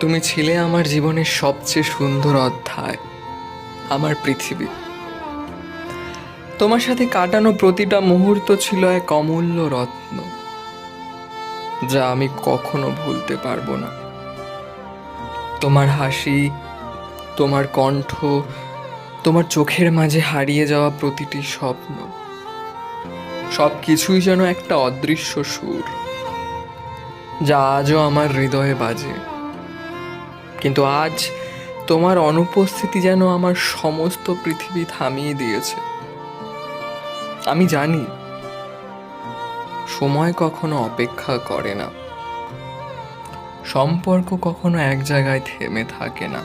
তুমি ছিলে আমার জীবনের সবচেয়ে সুন্দর অধ্যায়, আমার পৃথিবী। তোমার সাথে কাটানো প্রতিটা মুহূর্ত ছিল এক অমূল্য রত্ন, যা আমি কখনো ভুলতে পারব না। তোমার হাসি, তোমার কণ্ঠ, তোমার চোখের মাঝে হারিয়ে যাওয়া প্রতিটি স্বপ্ন সব কিছুই যেন একটা অদৃশ্য সুর, যা আজও আমার হৃদয়ে বাজে। কিন্তু আজ তোমার অনুপস্থিতি যেন আমার সমস্ত পৃথিবী থামিয়ে দিয়েছে। আমি জানি, সময় কখনো অপেক্ষা করে না। সম্পর্ক কখনো এক জায়গায় থেমে থাকে না।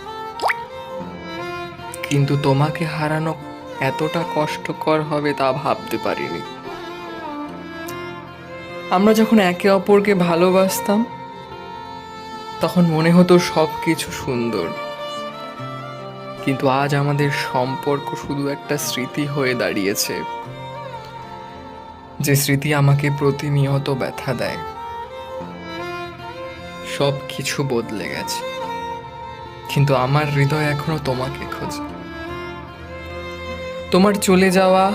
কিন্তু তোমাকে হারানো এতটা কষ্টকর হবে তা ভাবতে পারিনি। আমরা যখন একে অপরকে ভালোবাসতাম তখন মনে হতো সব কিছু সুন্দর। কিন্তু আজ আমাদের সম্পর্ক শুধু একটা স্মৃতি হয়ে দাঁড়িয়েছে। যে স্মৃতি আমাকে প্রতিনিয়ত ব্যথা দেয়। সব কিছু বদলে গেছে। কিন্তু আমার হৃদয় এখনও তোমাকে খোঁজে। তোমার চলে যাওয়া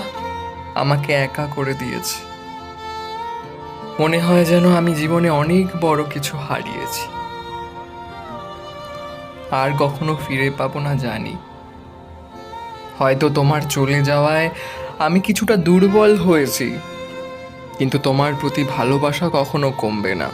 আমাকে একা করে দিয়েছে। মনে হয় যেন আমি জীবনে অনেক বড় কিছু হারিয়েছি। আর কখনো ফিরে পাবো না জানি। হয়তো তোমার চলে যাওয়ায় আমি কিছুটা দুর্বল হয়েছি, কিন্তু তোমার প্রতি ভালোবাসা কখনো কমবে না।